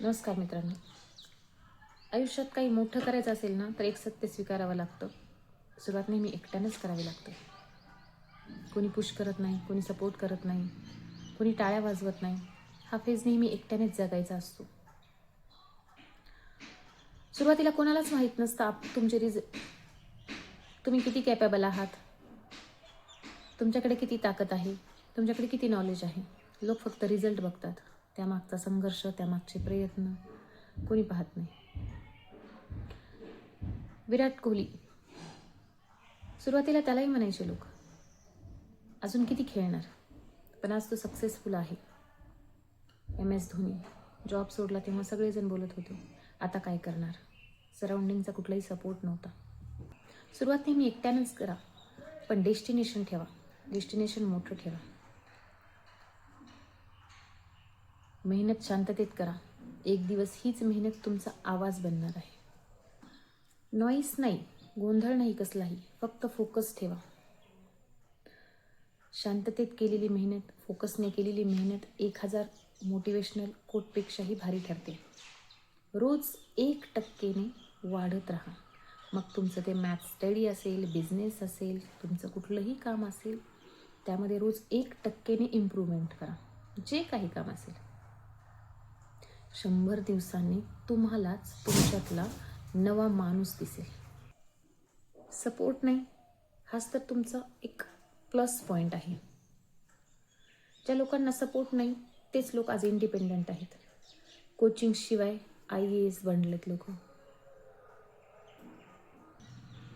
नमस्कार मित्रांनो. आयुष्यात काही मोठं करायचं असेल ना तर एक सत्य स्वीकारावं लागतं. सुरुवात नेहमी एकट्यानेच करावी लागते. कोणी पुश करत नाही कोणी सपोर्ट करत नाही कोणी टाळ्या वाजवत नाही. हा फेज नेहमी एकट्यानेच जगायचा असतो. सुरुवातीला कोणालाच माहीत नसतं आप तुमचे रिज तुम्ही किती कॅपेबल आहात? तुमच्याकडे किती ताकद आहे? तुमच्याकडे किती नॉलेज आहे? लोक फक्त रिझल्ट बघतात. त्यामागचा संघर्ष त्यामागचे प्रयत्न कोणी पाहत नाही. विराट कोहली. सुरुवातीला त्यालाही म्हणायचे लोक अजून किती खेळणार? पण आज तो सक्सेसफुल आहे. एम. एस. धोनी जॉब सोडला तेव्हा सगळेजण बोलत होते आता काय करणार? सराउंडिंगचा कुठलाही सपोर्ट नव्हता. सुरुवात नेहमी एकट्यानंच करा पण डेस्टिनेशन ठेवा. डेस्टिनेशन मोठं ठेवा. मेहनत शांततेत करा. एक दिवस हीच मेहनत तुमचा आवाज बनणार आहे. नॉईस नाही गोंधळ नाही कसलाही फक्त फोकस ठेवा. शांततेत केलेली मेहनत फोकसने केलेली मेहनत एक हजार मोटिवेशनल कोटपेक्षाही भारी ठरते. रोज एक टक्केने वाढत राहा. मग तुमचं ते मॅथ स्टडी असेल बिझनेस असेल तुमचं कुठलंही काम असेल त्यामध्ये रोज एक टक्केने इम्प्रूव्हमेंट करा. जे काही काम असेल. शंभर दिवसांनी तुम्हालाच तुमच्यातला नवा माणूस दिसेल. सपोर्ट नाही हाच तर तुमचा एक प्लस पॉईंट आहे. ज्या लोकांना सपोर्ट नाही तेच लोक आज इंडिपेंडंट आहेत. कोचिंगशिवाय आय ए एस बनलेत लोक.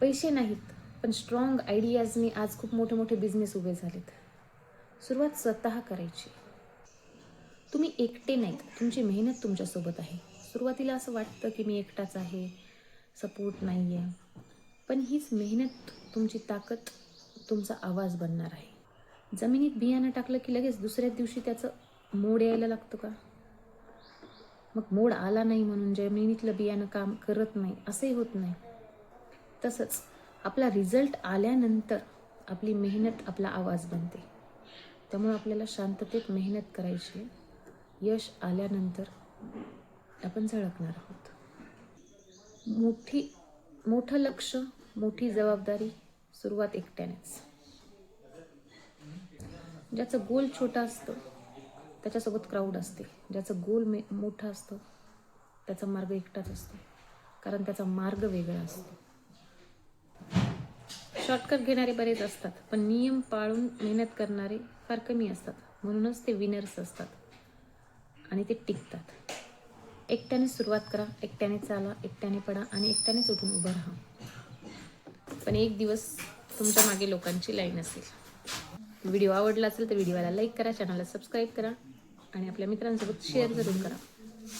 पैसे नाहीत पण स्ट्रॉंग आयडियाजनी आज खूप मोठे मोठे बिझनेस उभे झालेत. सुरुवात स्वतः करायची. तुम्ही एकटे नाहीत तुमची मेहनत तुमच्यासोबत आहे. सुरुवातीला असं वाटतं की मी एकटाच आहे सपोर्ट नाही आहे पण हीच मेहनत तुमची ताकद तुमचा आवाज बनणार आहे. जमिनीत बियाणं टाकलं की लगेच दुसऱ्याच दिवशी त्याचं मोड यायला लागतो का? मग मोड आला नाही म्हणून जमिनीतलं बियाणं काम करत नाही असंही होत नाही. तसंच आपला रिझल्ट आल्यानंतर आपली मेहनत आपला आवाज बनते. त्यामुळे आपल्याला शांततेत मेहनत करायची आहे. यश आल्यानंतर आपण झळकणार आहोत. मोठी मोठं लक्ष मोठी जबाबदारी सुरुवात एकट्यानेच. ज्याचं गोल छोटा असतं त्याच्यासोबत क्राऊड असते. ज्याचं गोल मे मोठं असतं त्याचा मार्ग एकटाच असतो. कारण त्याचा मार्ग वेगळा असतो. शॉर्टकट घेणारे बरेच असतात पण नियम पाळून मेहनत करणारे फार कमी असतात. म्हणूनच ते विनर्स असतात. आणि ते टिकतात. एकट्याने सुरुवात करा एकट्याने चाला एकट्याने पडा आणि एकट्यानेच उठून उभं राहा. पण एक दिवस तुमच्या मागे लोकांची लाईन असेल. व्हिडिओ आवडला असेल तर व्हिडिओला लाईक करा चॅनलला सबस्क्राईब करा आणि आपल्या मित्रांसोबत शेअर जरूर करा.